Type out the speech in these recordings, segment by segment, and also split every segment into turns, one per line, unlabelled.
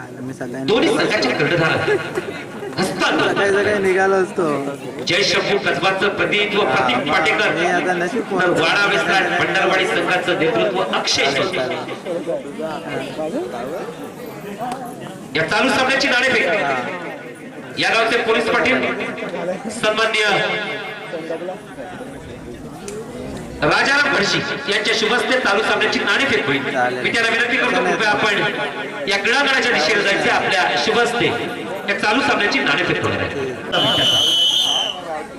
दोन्ही संघाचे कर्णधार हसताना
सकाळी सकाळी निघालो असतो.
जय शंभू कसबाचं प्रतिनिधित्व प्रतीक
हे
पाटेकर
आता नशीब कोण-
तर वाडा विस्तार भंडारवाडी संघाचं नेतृत्व अक्षय. या चालू सामन्याची नाणेफेक या गावचे पोलीस पाटील सन्मान्य राजाराम भरशी यांच्या शुभस्ते चालू सामन्याची नाणेफेक होईल. मी त्यांना विनंती करतो कृपया आपण. या क्रीडांगणाच्या दिशेने जायचे आपल्या शुभस्ते. या चालू सामन्याची नाणेफेक होणार आहे.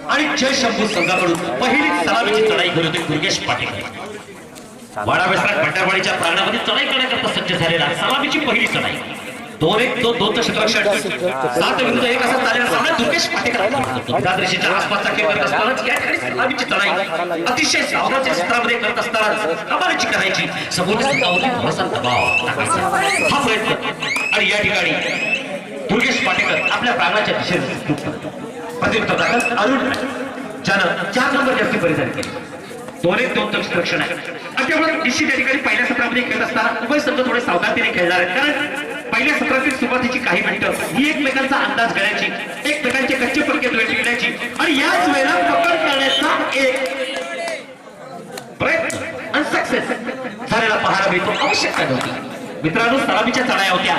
आणि जय शंभू संघाकडून पहिली सलामीची चढाई करत होते दुर्गेश पाटील. वाडा विस्तार भंडारवाडीच्या प्रांगणामध्ये चढाई करण्याकरता सज्ज झालेला सलामीची पहिली चढाई. दोन एक दोन दोन क्षेत्ररक्षण सात विरुद्ध एक असा चालेला. सामना दुर्गेश पाटेकर आसपासचा खेळ करत असतानाच या ठिकाणी सलामीची चढाई अतिशय सावधानच्या क्षेत्रामध्ये करत असताना कमालीची करायची. समोर संघावरती भरोसा दबाव. हा प्रयत्न. आणि या ठिकाणी दुर्गेश पाटेकर आपल्या प्रांगणाच्या दिशेने प्रत्युत्तर दाखल. अरुण ज्यानं चार नंबर जास्ती परिधान केले. दोन एक दोन तक्ष रक्षण आहे आणि त्यामुळे निश्चित या ठिकाणी पहिल्या सत्रामध्ये खेळत असताना उभय संघ थोडे सावधानतेने खेळणार आहेत. कारण पहिल्या सत्रातील सुरुवातीची काही मिनिटं ही एकमेकांचा अंदाज घेण्याची एकमेकांचे कच्चे पडके टिकण्याची आणि याच वेळेला पकड करण्याचा एक प्रयत्न आणि सक्सेस झालेला पाहायला मिळतो. आवश्यकता नव्हती. मित्रांनो सलामीच्या चढाया होत्या.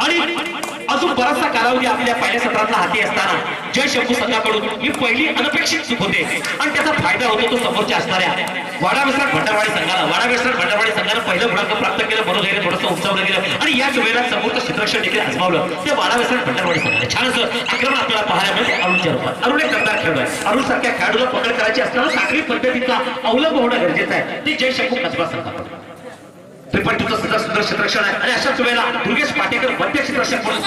आणि अजून बराचसा कालावधी आपल्या पहिल्या सत्रातला हाती असताना जय शंभू संघाकडून ही पहिली अनपेक्षित चूक होते. आणि त्याचा फायदा होतो तो समोरच्या असणाऱ्या वाडा विस्तार भंडारवाडी संघाला. वाडा विस्तार भंडारवाडी संघानं पहिलं गुणांक प्राप्त केलं बरोबर थोडंसं उंचावलं गेलं आणि याच वेळेला समोरचं क्षेत्ररक्षण देखील आजमावलं. ते वाडा विस्तार भंडारवाडी संघाला. छान असं आक्रमण आपल्याला पाहायला मिळते अरुणच्या रूपात अरुण एक दमदार खेळू आहे. अरुण सारख्या खेळाडूला पकड करायची असताना साखळी पद्धतीचा अवलंब होणं गरजेचं आहे. ते जय शंभू कसबा संघाकडून. त्रिपंचूचं सुद्धा सुंदर क्षेत्ररक्षण आहे. आणि अशाच वेळेला दुर्गेश पाटेकर मध्य क्षेत्ररक्षक म्हणून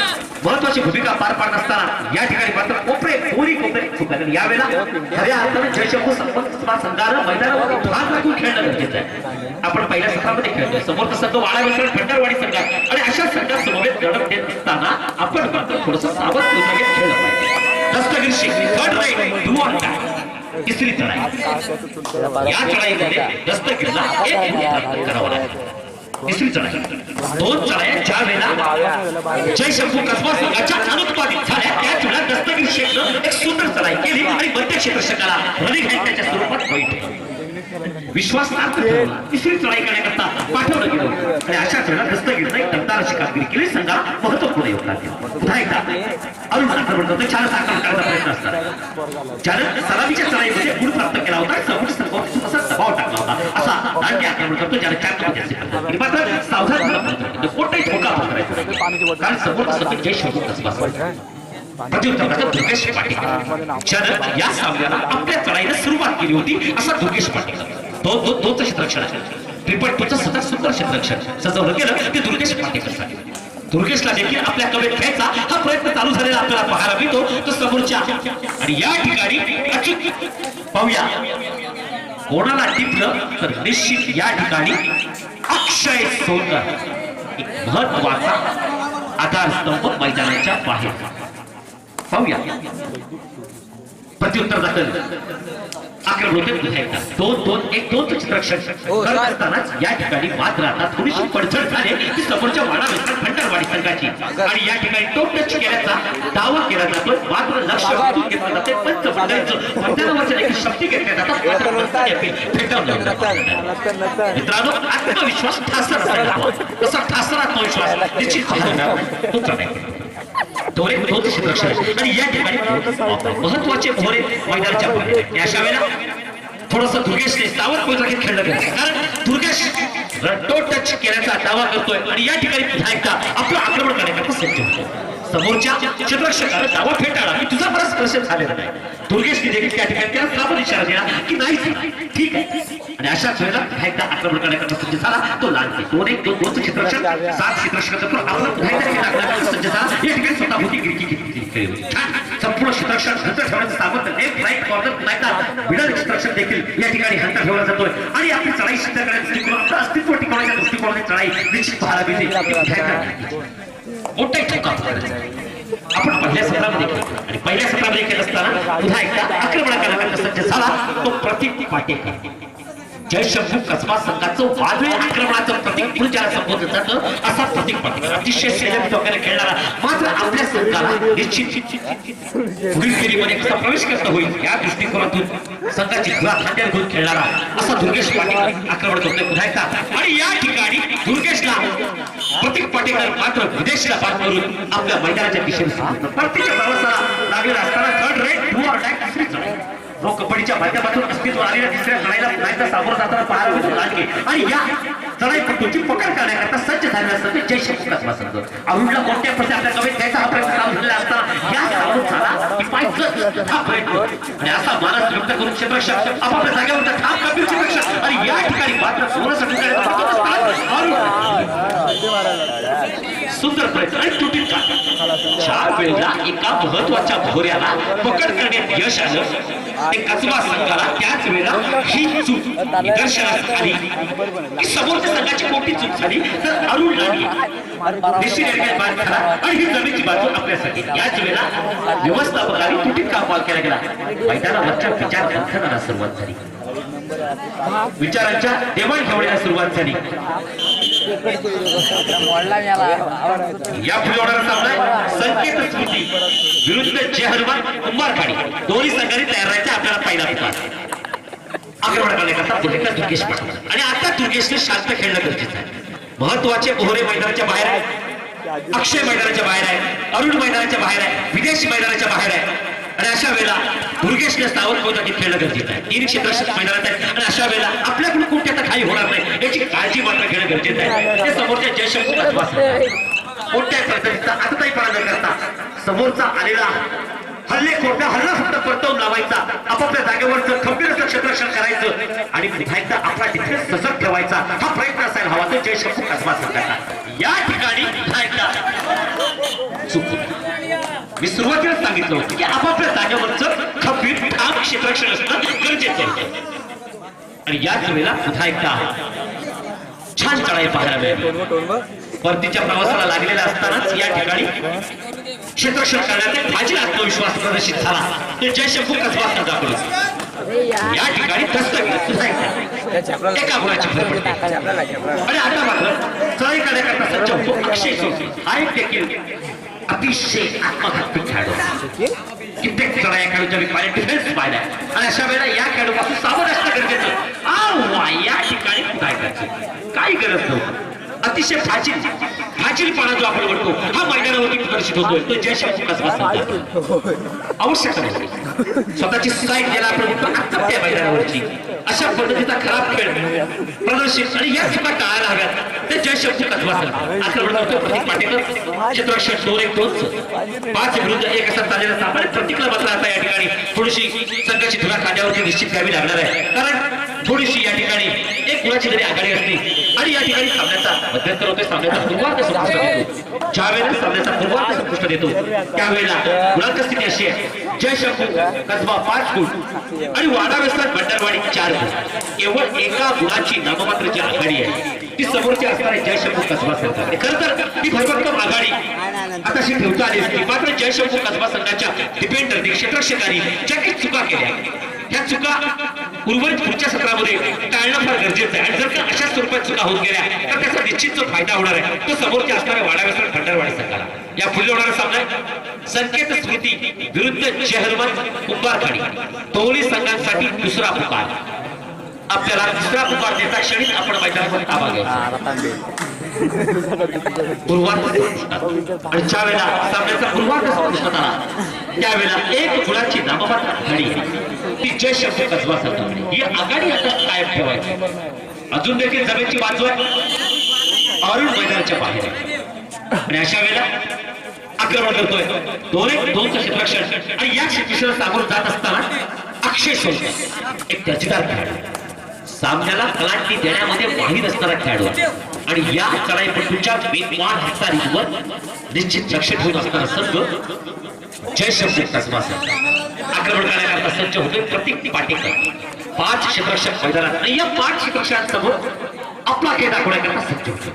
महत्वाची भूमिका पार पाडत असताना या ठिकाणी मात्र कोपरे कोरी कोपरे खूप यावेळेला खऱ्या अर्थाने जयशंभू संघ संघानं मैदानावर भाग राखून खेळणं गरजेचं आहे. आपण पहिल्या सत्रामध्ये खेळतोय. समोरचा संघ वाडा भंडारवाडी संघ आहे. आणि अशा संघात समवेत लढत देत असताना आपण मात्र थोडस सावध भूमिकेत खेळलं पाहिजे. Dastagir third raid do on तिसरी चढाई. या चढाईमध्ये दस्तगिरीला एक निर्धार करावा लागेल. तिसरी चढाई दोन चढाया चार वेळेला जय शंभू कसबा संघाच्या अनुत्पादित झाल्या त्याच वेळा दस्तगीर क्षेत्र एक सुंदर चढाई केली आणि मध्य क्षेत्र क्षेत्ररक्षकाला रनिंग हँड त्याच्या स्वरूपात बैठे. विश्वासार्थ ठरवला. तिसरी चढाई करण्याकरता पाठवलं गेलं. आणि अशाच वेळेला दस्तगीरनं एक दमदार कामगिरी केली संघाला महत्त्वपूर्ण योगदान दिलं. पुन्हा एकदा अरुण आक्रमण करतो छान आक्रमण करण्याचा प्रयत्न असतात. ज्यानं सलामीच्या चढाईमध्ये गुण प्राप्त केला होता समोर संघावर असा दबाव टाकला होता. असा दांडी आक्रमण करतो ज्याने चार कमी मात्र सावधान कोणताही धोका पत्करायचा कारण समोर सतत जय शोधून कसबा. ज्यानं या सामन्याला आपल्या चढाईला सुरुवात केली होती असा दुर्गेश पाटील. दोन दोन दोनचं क्षेत्ररक्षण आहे सतत सुंदर क्षेत्ररक्षण सजवलं गेलं ते दुर्गेश पाटील दुर्गेशला देखील आपल्या कवेत घ्यायचा हा प्रयत्न चालू झालेला आपल्याला पाहायला मिळतो तो समोरच्या. आणि या ठिकाणी अचूक पाहूया. कोणाला टिपलं तर निश्चित या ठिकाणी अक्षय सोनकर एक महत्त्वाचा आधारस्तंभ मैदानाच्या बाहेर. पाहूया. प्रत्युत्तर दाखल. होते. दोन दोन एक दोन चित्रक्षण. करत असतानाच या ठिकाणी मात्र आता थोडीशी पडझड झाली की समोरच्या वाडा विस्तार भंडारवाडी संघाची. आणि या ठिकाणी टोप टच केल्याचा दावा केला जातो मात्र लक्ष वेधून घेतलं जाते पंच मंडळाचं मैदानावरच्या देखील शक्ती घेतल्या जातात. मित्रांनो आत्मविश्वास ठासर तसा ठासर आत्मविश्वास निश्चित पाहायला तो चढाई दोरे दोन आणि या ठिकाणी महत्त्वाचे भोरे मैदानाच्या बाहेर अशा वेळेला थोडस दुर्गेशने सावध पोहोचला खेळलं गेलं कारण दुर्गेश रट्टो टच केल्याचा दावा करतोय आणि या ठिकाणी पुन्हा एकदा आपलं आक्रमण करण्याकरता सज्ज होतो समोरच्या क्षेत्ररक्षकाला दावा फेटाळा की तुझा बराच प्रश्न झालेला नाही दुर्गेशने देखील त्या ठिकाणी त्याला सावध इशारा दिला की नाही ठीक आहे. आणि अशाच वेळेला एकदा आक्रमण करण्याकरता सज्ज झाला. तो लाल दोन एक दोन दोन क्षेत्ररक्षक सात क्षेत्ररक्षकाचा पुन्हा सज्ज झाला. या ठिकाणी स्वतः होती गिरकी संपूर्ण क्षेत्ररक्षक हंतर ठेवण्याचं सामर्थ्य. लेफ्ट राईट कॉर्नर एकदा मिडल क्षेत्ररक्षक देखील या ठिकाणी हंतर ठेवला जातोय. आणि आपली चढाई सिद्ध करण्याच्या दृष्टिकोन आपलं अस्तित्व टिकवण्याच्या दृष्टिकोनाने चढाई निश्चित पाहायला मिळते. मोठा एक धोका आपण पहिल्या सत्रामध्ये केलं आणि पहिल्या सत्रामध्ये केलं असताना पुन्हा एकदा आक्रमण करण्याकरता सज्ज झाला तो प्रतीक पाटेकर जयशंभू कसबा संघाचं वादळी आक्रमणाचं प्रतीक म्हणून ज्याला संबोधलं जातं असा प्रतीक पाटील अतिशय सेजन प्रकारे खेळणारा मात्र आपल्या संघाला निश्चित पुढील फेरीमध्ये कसा प्रवेश करता होईल या दृष्टिकोनातून संघाची धुरा खांद्यावर घेऊन खेळणारा असा दुर्गेश पाटील आक्रमण करतोय पुन्हा एकदा आणि या ठिकाणी दुर्गेशला प्रतीक पाटेकर मात्र विदेशीला बाद करून आपल्या मैदानाच्या दिशेने लागलेला असताना थर्ड रेट टू ऑर दुसरी चढाई जो कबड्डीच्या माध्यमातून अस्तित्व आलेल्या तिसऱ्या लढाईला लढाईचा एकदा सामोरं जाताना पाहायला मिळतो. लांडगे आणि या चढाईपटूची पकड करण्याकरता सज्ज झालेला असतं जय शक्ती शंकराचा संघ. अरुणला कोणत्या प्रती आपल्या कवेत द्यायचा हा प्रयत्न चालू झालेला असताना या सामोर झाला की पाहिजे हा प्रयत्न. आणि असा मानस व्यक्त करून क्षेत्रक्षक आपापल्या जागेवर ठाम कबीर क्षेत्ररक्षक आणि या ठिकाणी मात्र सोळासाठी करण्याचा सुंदर प्रयत्न. आणि तुटीत का चार वेळेला एका महत्त्वाच्या भोऱ्याला पकड करण्यात यश आलं. कसबा संघाला त्याच वेळेला ही चूक निदर्शनास आली की समोरच्या संघाची कोणती चूक झाली तर अरुण लांडगे निश्चित निर्णय बाद झाला आणि ही बाजू आपल्यासाठी. याच वेळेला व्यवस्थापकाने तुटीत केला गेला. मैदानावरच्या विचार मंथनाला सुरुवात झाली. विचारांच्या देवाणघेवाणीला सुरुवात झाली. या पुढे होणारा सामना संकेत स्मृती विरुद्ध जय हनुमान कुंभारखाडी दोन्ही संघांनी तयार राहायचे आपल्याला पहिला पुकार आक्रमण दुर्गेश आणि आता दुर्गेशने शांत खेळणं गरजेचं आहे. महत्त्वाचे ओहरे मैदानाच्या बाहेर आहे अक्षय मैदानाच्या बाहेर आहे अरुण मैदानाच्या बाहेर आहे विदेशी मैदानाच्या बाहेर आहे आणि अशा वेळेला दुर्गेशने सावध पद्धतीत खेळणं गरजेचं आहे. तीन क्षेत्र मैदानात आहे. आणि अशा वेळेला आपल्याकडून कुठे आता काही होणार नाही याची काळजी मात्र घेणं गरजेचं आहे. ते समोरच्या जयशंकर कोणत्याही पद्धतीचा आतताईपणा न करता समोरचा आलेला हल्ले खोट्या हल्ला फक्त परतवून लावायचा आपापल्या जागेवरचं खंबीर असं क्षेत्ररक्षण करायचं आणि विधायकचा आपला तिथे सजग ठेवायचा हा प्रयत्न असायला हवा तो जयशंकर कसबा संघाचा या ठिकाणी विधायकला चुकून. मी सुरुवातीला सांगितलं होतं की आपापल्या जागेवरच खंबीर ठाम क्षेत्रक्षण असणं गरजेचं आणि याच वेळेला पुन्हा एकदा छान चढाई पाहायला मिळाली. परतीच्या प्रवासाला लागलेला असतानाच या ठिकाणी क्षेत्रक्षण करण्याचा माझी आत्मविश्वास प्रदर्शित झाला. ते जयशंभू कसबा संघाकडून या ठिकाणी एका गुणाची भर पडते. आणि आता मात्र चढाई करण्याकरता सज्ज होतो अक्षय चौधरी. हा एक देखील अतिशय आत्मघातक खेळाडू. कित्येक चढाया खेळूच्या मी पाहिल्या डिफेन्स पाहिल्या आणि अशा वेळेला या खेळाडूपासून सावध असणं गरजेचं या ठिकाणी काय करायचं काही गरज नव्हती. अतिशय फाजील फाजीलपणा जो आपण म्हणतो हा मैदानावरती प्रदर्शित होतोय. तो संघ आवश्यक स्वतःची साईट ज्याला आपण म्हणतो आता त्या मैदानावरची. अशा पद्धतीचा खराब खेळ. प्रदर्शित. आणि या चुका टाळायला हव्यात. ते जयशंकर कसबा संघ आक्रमण प्रतीक पाटेकर क्षेत्ररक्षण दोन एक दोन. पाच विरुद्ध एक असा चाललेला सामना. आणि प्रतीकला मात्र आता या ठिकाणी. थोडीशी संघाची धुरा खांद्यावरती निश्चित घ्यावी लागणार आहे. कारण थोडीशी या ठिकाणी कुणाची तरी आघाडी असली आणि या ठिकाणी सामन्याचा मध्यंतर होते सामन्याचा पूर्वार्ध संपुष्ट देतो ज्या वेळेला सामन्याचा पूर्वार्ध संपुष्ट देतो? त्यावेळेला गुणांक स्थिती अशी आहे. जय जयशंकर कसबा पाच गुण आणि वाडा वेस्टर भंडारवाडी चार गुण. केवळ एका गुणाची नाममात्र जी आघाडी आहे ती समोरची असणारे जयशंकर कसबा संघ. खरं तर ही भरभक्कम आघाडी आताशी ठेवता आली असती. मात्र जयशंकर कसबा संघाच्या डिफेंडरने क्षेत्रक्षकारी ज्या काही चुका केल्या. ह्या चुका उर्वरित पुढच्या सत्रामध्ये टाळणं फार गरजेचं आहे. आणि जर का अशा स्वरूपात चुका होत गेल्या तर त्याचा निश्चित जो फायदा होणार आहे तो समोरच्या असणाऱ्या वाडावेसर खंडर संघाला या पुढे होणारा सामना संकेत स्मृती विरुद्ध जय कुंभारखाडी दोन्ही संघांसाठी दुसरा पुकार आपल्याला दुसरा पुकार देता क्षणीच आपण मैदानावर ताबा घ्यायचा पूर्वार्ध आणि ज्या वेळेला सामन्याचा पूर्वार्ध संपुष्टात आला त्यावेळेला एक गुणाची नाममात्र आघाडी ती जय शब्द कसबा ही आघाडी आता कायम ठेवायची. अजून देखील जमेची बाजू आहे. अरुण मैदानाच्या बाहेर. आणि अशा वेळेला आक्रमण करतोय. दोन एक दोन क्षेत्ररक्षण आणि या क्षेत्रक्षण सामोरं जात असताना अक्षय सोडतो एक दर्जेदार खेळाडू सामन्याला कलांटी देण्यामध्ये माहीत असणारा खेळाडू आणि या चढाईपटूच्या वेगवान हातारीवर निश्चित लक्ष ठेवून असणारा संघ जय शब्द आक्रमण करण्याकरता सज्ज होते प्रतीक पाटेकर. पाच क्षेत्ररक्षक मैदानात आणि या पाच क्षेत्ररक्षकांसमोर आपला खेळ दाखवण्याकरता सज्ज होतो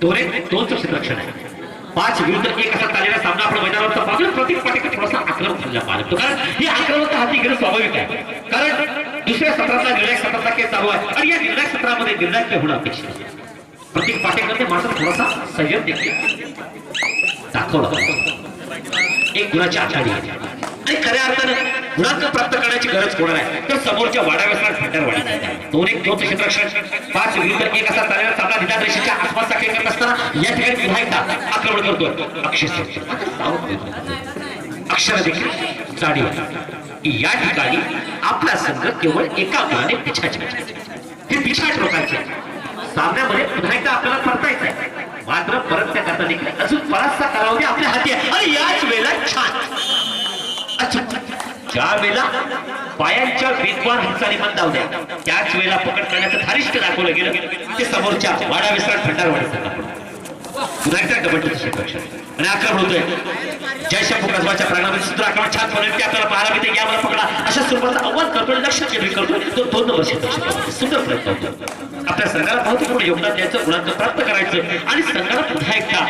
दोन एक दोन क्षेत्ररक्षण आहे. पाच विरुद्ध एक असा चाललेला सामना आपण मैदानावर पाहतो प्रतीक पाटेकर थोडासा आक्रमक झालेला पाहतो कारण ही आक्रमकता हाती घेणं स्वाभाविक आहे. कारण दुसऱ्या सत्रातला निर्णय सत्रातला केस चालू आहे. आणि या निर्णय सत्रामध्ये निर्णय काय होणं अपेक्षित आहे. प्रत्येक पाटेकरने मात्र थोडासा संयम देखील. दाखवला. एक गुणाची आचारी आणि खऱ्या अर्थानं गुणांक प्राप्त करण्याची गरज कोणाला आहे? तर समोरच्या वाड्यावरचा खंडर वाढीचा दोन एक दोन क्षेत्ररक्षण पाच विरुद्ध एक असा चाललेला सामना निदान रेषेच्या आसपासचा खेळ करत असताना या ठिकाणी पुन्हा एकदा आक्रमण करतोय. अक्षय अक्षर देखील जाणीव की या ठिकाणी आपला संघ केवळ एका गुणाने पिछाचे हे पिछाट लोकांचे सामन्यामध्ये पुन्हा एकदा आपल्याला परतायचं आहे. मात्र परत त्या करता देखील अजून बराचसा कालावधी आपल्या हाती आहे. आणि याच वेळेला छान. अच्छा. ज्या वेळेला पायांच्या वेगवान हालचाली मंदावल्या त्याच वेळेला पकड करण्याचं धारिष्ट दाखवलं गेलं. ते समोरच्या वाडा विसरात भंडार वाढत पुन्हा एकदा कबड्डीचं आणि आक्रमण होतोय जयशंभू कसबाच्या प्राणामध्ये सुद्धा आक्रमण छान म्हणून आपल्याला पाहायला मिळते या मला पकडा. अशा स्वरूपाचा आव्हान करतोय लक्ष केंद्रित करतोय. तो दोन नंबर क्षेत्ररक्षण सुंदर प्रयत्न होतो. आपल्या संघाला महत्त्वपूर्ण योगदान द्यायचं गुणांक प्राप्त करायचं आणि संघाला पुन्हा एकदा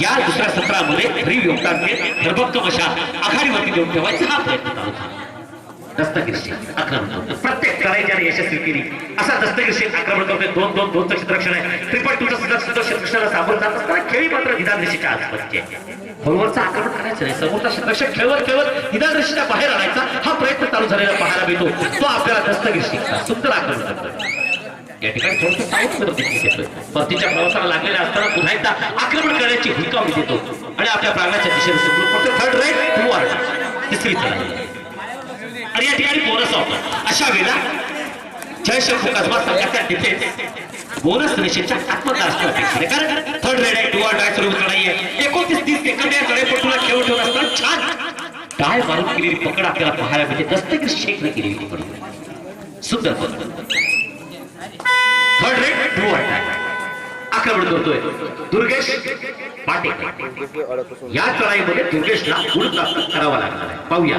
या दुसऱ्या सत्रामध्ये भरीव योगदान देत धर्मक्कम अशा आघाडीवरती देऊन ठेवायचा हा प्रयत्न होता दस्तगिरीशी आक्रमण करतो. प्रत्येक करायच्याने यशस्वी केली असा दस्तगिरीशी आक्रमण करतोय. दोन दोन दोनचं क्षेत्ररक्षण आहे ट्रिपल टूचं सुद्धा सुद्धा क्षेत्ररक्षणाला सामोरं जात असताना खेळी मात्र निदान रेषेच्या आसपासची आहे फोनवरचं आक्रमण करायचं नाही. समोरचा क्षेत्ररक्षक खेळवत खेळवत निदान बाहेर आणायचा. हा प्रयत्न चालू झालेला पाहायला मिळतो. तो आपल्याला दस्तगिरीशी सुंदर आक्रमण करतो. या ठिकाणी थोडंसं साऊथ घेतोय. परतीच्या प्रवासाला लागलेल्या असताना पुन्हा एकदा आक्रमण करण्याची भूमिका देतो. आणि आपल्या प्राण्याच्या दिशेने सुरू फक्त थर्ड राईट टू आर तिसरी चढाई आणि या ठिकाणी बोनस होता अशा वेळेला जयशंकर कसबा संघाचा डिफेन्स बोनस रेषेच्या आत्मदार असणं अपेक्षित आहे. कारण थर्ड रेड आहे डुआ आर डाय सुरू लढाई आहे. एकोणतीस तीस सेकंड या कडेपटूला खेळ ठेवत असताना छान डाय मारून केलेली पकड आपल्याला पाहायला मिळते. दस्तगीर शेखने केलेली पकड. सुंदर पकड. Third raid do or die आक्रमण करतोय. दुर्गेश पाटे. या चढाईमध्ये दुर्गेशला गुण करावा लागणार आहे. पाहूया.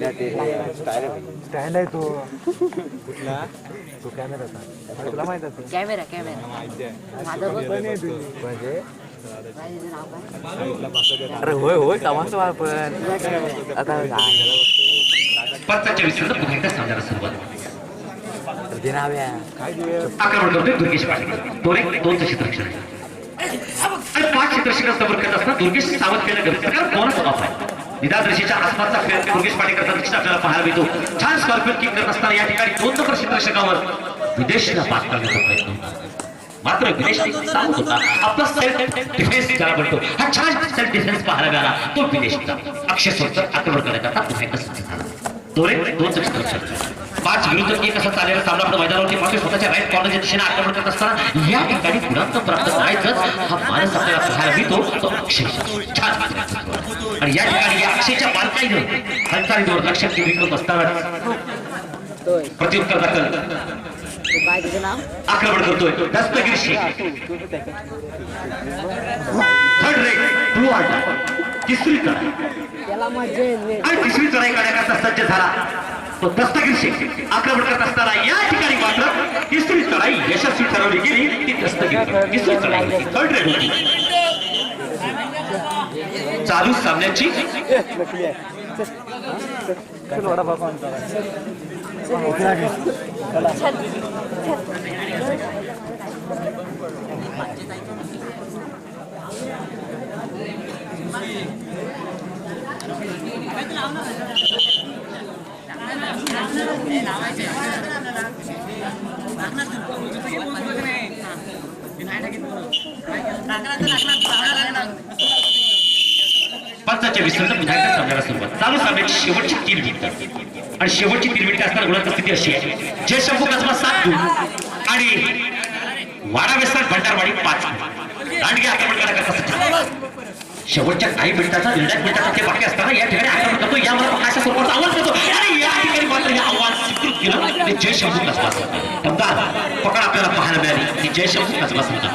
असते स्टँड आहे तो. कुठला? तो कॅमेराचा. तुला माहीत असेल.
Camera camera. माझं
म्हणजे अरे होय होय कामाचं आपण आता
पाचच्या विसरून पुन्हा एकदा सामन्याला सुरुवात
दिनाव्या
आक्रमण करतोय दुर्गेश पाटील. दोन एक दोनचं क्षेत्ररक्षण आहे. आणि पाच समोर करत असताना दुर्गेश सावध केलं गरजेचं आहे, कारण बोनस ऑफ आहे? निदान रेषेच्या आसपासचा खेळ दुर्गेश पाटेकरचा निश्चित आपल्याला पाहायला मिळतो. छान स्कॉर्पिओन किक करत असताना या ठिकाणी दोन नंबर विदेशला पास करण्याचा प्रयत्न होता. मात्र विदेश सांगत होता आपला सेल्फ डिफेन्स ज्याला म्हणतो हा छान सेल्फ डिफेन्स पाहायला मिळाला तो विदेशचा अक्षय स्वतः आक्रमण करण्याकरता पुन्हा एकदा सज्ज झाला. दोन एक दोन क्षेत्ररक्षण पाच विरुद्ध एक असा चाललेला सामना आपण मैदानावरती पाहतोय स्वतःच्या राईट कॉर्नरच्या दिशेने आक्रमण करत असताना या ठिकाणी गुणांक प्राप्त करायचं हा माणूस आपल्याला पाहायला मिळतो तो अक्षय छान आणि या ठिकाणी या अक्षयच्या बालकाईनं हालचालीवर लक्ष केंद्रित करत असताना
तोय
प्रत्युत्तर दाखल.
नाव
आक्रमण करतोय. दस्तगिरी शेख. थर्ड रेट टू आठ तिसरी चढाई.
त्याला मजा येईल
आणि तिसरी चढाई करण्याकरता सज्ज झाला तो दस्तगीर शेख. आक्रमण करत असताना या ठिकाणी मात्र तिसरी चढाई यशस्वी ठरवली गेली. ती दस्तगीर. तिसरी चढाई. थर्ड रेट होती चालू. सामन्याची thật thật பத்தாச்சு விசாரணை शेवटची तीन मिनिटं. आणि शेवटची तीन मिनिटं असताना गुणांची स्थिती अशी आहे. जय शंभू कसबा सात गुण आणि वाडा विस्तार भंडारवाडी पाच गुण. आक्रमण करण्याकरता शेवटच्या काही मिनिटाचा निर्णय मिनिटाचा ते बाकी असताना या ठिकाणी आक्रमण करतो. या मला प्रकाशा स्वरूपाचा आवाज करतो आणि या ठिकाणी मात्र हे आव्हान स्वीकृत केलं. ते जय शंभू कसबा समजा पकड आपल्याला पाहायला मिळाली. की जय शंभू कसबा समजा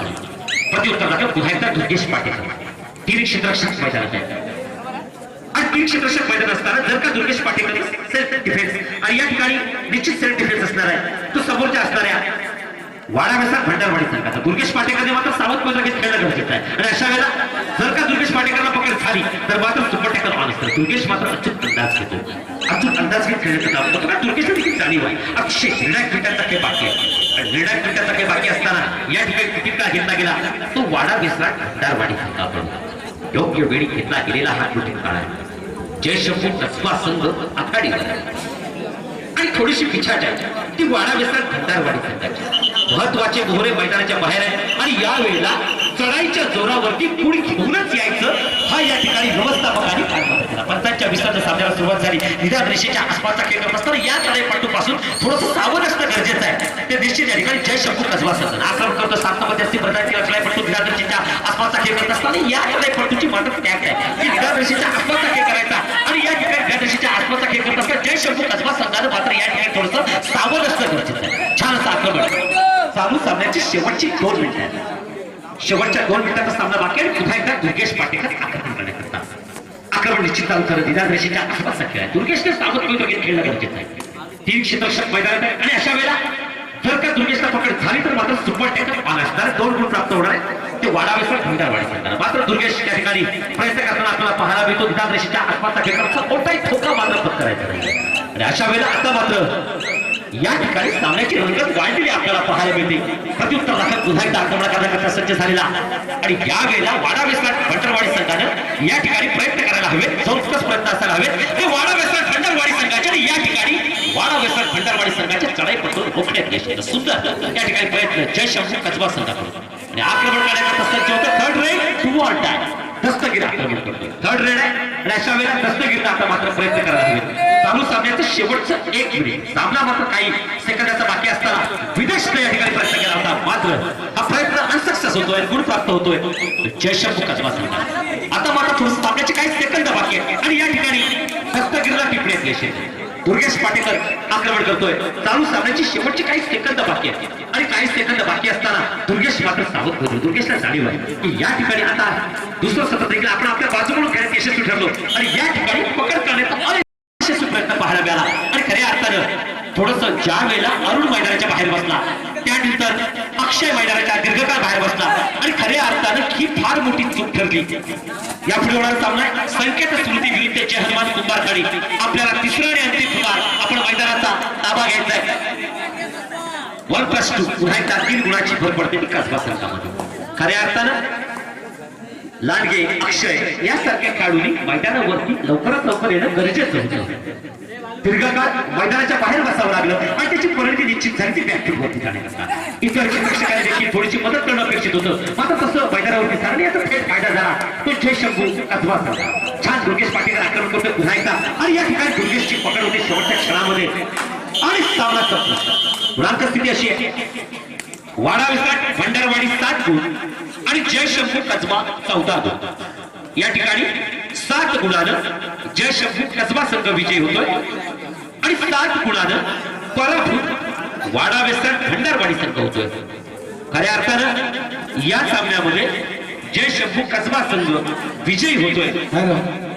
प्रतिउत्तर दाखल पुन्हा एकदा दुर्गेश पाटील. तीन क्षेत्ररक्षक मैदानात आहे आणि तीन क्षेत्ररक्षक मैदान असताना जर का दुर्गेश पाटील सेल्फ डिफेन्स आणि या ठिकाणी निश्चित सेल्फ डिफेन्स असणार आहे. तो समोरच्या असणाऱ्या वाडा भंडारवाडी संघाचा. दुर्गेश पाटेकरने मात्र सावध घेत खेळणं गरजेचं आहे. आणि अशा वेळेला जर का दुर्गेश पाटेकरला पकड झाली तर मात्र सुपटेकर टॅकल असतं. दुर्गेश मात्र अचूक अंदाज घेतो. अचूक अंदाज घेत खेळण्याचं काम करतो. कारण दुर्गेशला देखील जाणीव आहे. अक्षय निर्णायक मिनिटांचा खेळ बाकी आहे. आणि निर्णायक मिनिटांचा खेळ बाकी असताना या ठिकाणी क्रिकेटला घेतला गेला तो वाडा विसरा भंडारवाडी संघाकडून. योग्य वेळी घेतला गेलेला हा कृती काळ आहे. जय शंभू संघ आघाडीवर आणि थोडीशी पिछाट आहे. ती वाडा विसर भंडारवाडी संघाची महत्त्वाचे मोहरे मैदानाच्या बाहेर आहे आणि यावेळेला चढाईच्या जोरावरती पुढे घेऊनच यायचं हा या ठिकाणी व्यवस्थापकांनी पंचांच्या विसर्जन सामन्याला सुरुवात झाली. निदान रेषेच्या आसपासचा केंद्र करत असताना या चढाईपट्टूपासून थोडंसं सावध असणं गरजेचं आहे. ते निश्चित या ठिकाणी जय शंभू कसबा संघ. आक्रमण करतो सात मध्यस्थी प्रधानची चढाईपट्टू निदान रेषेच्या आसपासचा केंद्र करत या चढाईपट्टूची मात्र टॅग आहे. की निदान रेषेच्या आसपासचा केंद्र करायचा रेषेच्या आसपासचा खेळ करत असताना जय शंभू कसबा संघानं मात्र या ठिकाणी थोडंसं सावध असणं गरजेचं आहे. छान असं आक्रमण. चालू सामन्याची शेवटची दोन मिनिटं आहेत. शेवटच्या दोन मिनिटाचा सामना बाकी आहे. पुन्हा एकदा दुर्गेश पाटेकर आक्रमण करण्याकरता. आक्रमण निश्चित चालू करत दिला रेषेच्या आसपासचा खेळ आहे दुर्गेशने सावध घेऊन खेळणं गरजेचं आहे. तीन क्षेत्रक्षक मैदानात आहे. आणि अशा वेळेला जर का दुर्गेशला पकड झाली तर मात्र सुपर टेकर पान असणार दोन गुण प्राप्त होणार आहे ते वाडावेसर खंडार करणार मात्र दुर्गेश या ठिकाणी प्रयत्न करताना आपल्याला पाहायला मिळतो निदान आसपासचा खेळ कोणताही ठोका मात्र पत्करायचा नाही आणि अशा वेळेला आता मात्र या ठिकाणी सामन्याची रंगत वाढलेली आपल्याला पाहायला मिळते. प्रत्युत्तर दाखल पुन्हा एकदा आक्रमण करण्याकरता सज्ज झालेला. आणि या वेळेला वाडा वेस्टर्न भंडरवाडी संघानं या ठिकाणी प्रयत्न करायला हवे चौकस प्रयत्न असायला हवे ते वाडा वेस्टर्न भंडरवाडी संघाच्या आणि या ठिकाणी वाडा वेस्टर्न भंडरवाडी संघाच्या चढाई चढाईपटून रोखण्यात यश सुंदर. या ठिकाणी प्रयत्न. जय शंभू कसबा संघाकडून. आणि आक्रमण करण्याकरता सज्ज होतं. थर्ड रेड टू ऑल दस्तगीर आक्रमण थर्ड रेड आहे आणि अशा वेळेला दस्तगीरचा आता मात्र प्रयत्न करायला हवे. चालू सामन्याचं शेवटचं एक मिनिट सामना मात्र काही सेकंदाचा बाकी असताना विदेशने या ठिकाणी प्रयत्न केला होता. मात्र हा प्रयत्न अनसक्सेस होतोय गुण प्राप्त होतोय. जयशंभू कसबा आता मात्र थोडं सामन्याचे काही सेकंद बाकी आहे आणि या ठिकाणी दस्तगीरला टिपण्यात यश येते. दुर्गेश पाटेकर आक्रमण करतोय. चालू सामन्याची शेवटची काही सेकंद बाकी आहे. आणि काही सेकंद बाकी असताना दुर्गेश मात्र सावध होतो. दुर्गेशला जाणीव आहे की या ठिकाणी आता दुसरं सतत देखील आपण आपल्या बाजूकडून खेळण्यात यशस्वी ठरलो. आणि या ठिकाणी पकड करण्याचा अयशस्वी प्रयत्न पाहायला मिळाला. आणि खऱ्या अर्थानं थोडस ज्या वेळेला अरुण मैदानाच्या बाहेर बसला त्यानंतर अक्षय मैदानाच्या दीर्घकाळ बाहेर बसला आणि खऱ्या ही फार मोठी चूक ठरली. या पुढे होणारा सामना संकेत स्मृती विरुद्ध जय हनुमान आपल्याला तिसरा आणि अंतिम कुमार आपण मैदानाचा ताबा घ्यायचा आहे. वन प्लस टू पुन्हा एकदा तीन गुणाची भर पडते विकास कसबा खऱ्या अर्थानं लांडगे अक्षय यासारख्या खेळाडूंनी मैदानावरती लवकरात लवकर येणं गरजेचं होतं. दीर्घकाळ मैदानाच्या बाहेर बसावं लागलं आणि त्याची परिणती निश्चित झाली ती बॅकफील्ड होती जाण्याकरता इतर प्रेक्षकांनी देखील थोडीशी मदत करणं अपेक्षित होतं. मात्र तसं मैदानावरती झालं याचा थेट फायदा झाला तो थेट शंभू कसबा झाला छान दुर्गेश पाटील आक्रमण करतो पुन्हा एकदा आणि या ठिकाणी दुर्गेशची पकड होते शेवटच्या क्षणामध्ये. आणि सामना संपला गुणांक स्थिती अशी आहे. वाडा विसाट भंडारवाडी सात गुण आणि जय शंभू कसबा चौदा गुण या ठिकाणी सात गुणानं जय शंभू कसबा संघ विजयी होतोय. आणि सात गुणानं पराभूत वाडा विस्तार भंडारवाडी संघ होतोय खऱ्या अर्थानं या सामन्यामध्ये जय शंभू कसबा संघ विजयी होतोय.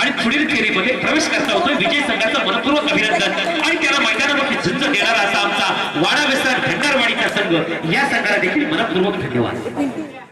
आणि पुढील फेरीमध्ये प्रवेश करता होतोय. विजय संघाचं मनपूर्वक अभिनंदन. आणि त्याला मैदानावरती झुंज देणारा असा आमचा वाडा विस्तार भंडारवाडीचा संघ या संघाला देखील मनपूर्वक धन्यवाद.